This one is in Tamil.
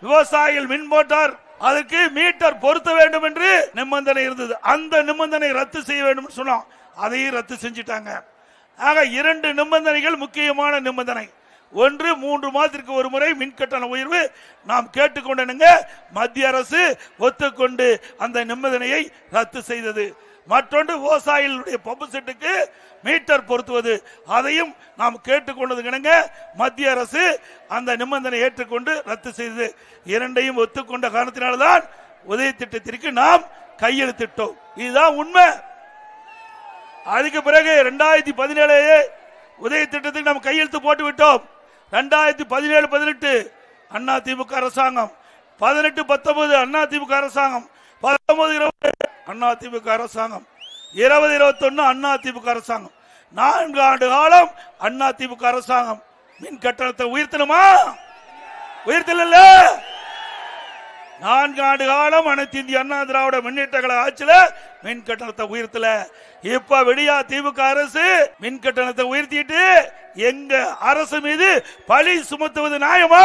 விவசாயிகள் மின் மோட்டார் அதுக்கு மீட்டர் பொருத்த வேண்டும் என்று நிபந்தனை இருந்தது. அந்த நிபந்தனை ரத்து செய்ய வேண்டும் சொன்னோம். அதையும் ரத்து செஞ்சிட்டாங்க. ஆக இரண்டு நிபந்தனைகள் முக்கியமான நிபந்தனை. ஒன்று மூன்று மாதத்திற்கு ஒரு முறை மின் கட்டண உயர்வு. நாம் கேட்டுக்கொண்டனுங்க மத்திய அரசு ஒத்துக்கொண்டு அந்த நிபந்தனையை ரத்து செய்தது. மற்றொன்று விவசாயிகளுடைய பம்பு செட்டுக்கு மீட்டர் பொருத்துவது. அதையும் நாம் கேட்டுக்கொண்டதுங்க மத்திய அரசு அந்த நிபந்தனை ஏற்றுக்கொண்டு ரத்து செய்தது. இரண்டையும் ஒத்துக்கொண்ட காரணத்தினால்தான் உதய திட்டத்திற்கு நாம் கையெழுத்திட்டோம். இதுதான் உண்மை. அதுக்கு பிறகு ரெண்டாயிரத்தி பதினேழு உதய திட்டத்துக்கு நம்ம கையெழுத்து போட்டு விட்டோம். ரெண்டாயிரத்தி பதினேழு பதினெட்டு அண்ணா திமுக அரசாங்கம். பதினெட்டு பத்தொன்பது அண்ணா திமுக அரசாங்கம். பத்தொன்பது இருபது அண்ணா திமுக அரசாங்கம். இருபது இருபத்தொன்னு அண்ணா திமுக அரசாங்கம். நான்கு ஆண்டு காலம் அண்ணா திமுக அரசாங்கம். மின் கட்டணத்தை உயர்த்தணுமா? உயர்த்தல நான்கு ஆண்டு காலம் அனைத்து இந்திய அண்ணா திராவிட முன்னேற்ற கழக ஆட்சியில மின் கட்டணத்தை உயர்த்தல. இப்ப விடியா திமுக அரசு மின் கட்டணத்தை உயர்த்திட்டு எங்க அரசு மீது பழி சுமத்துவது நியாயமா?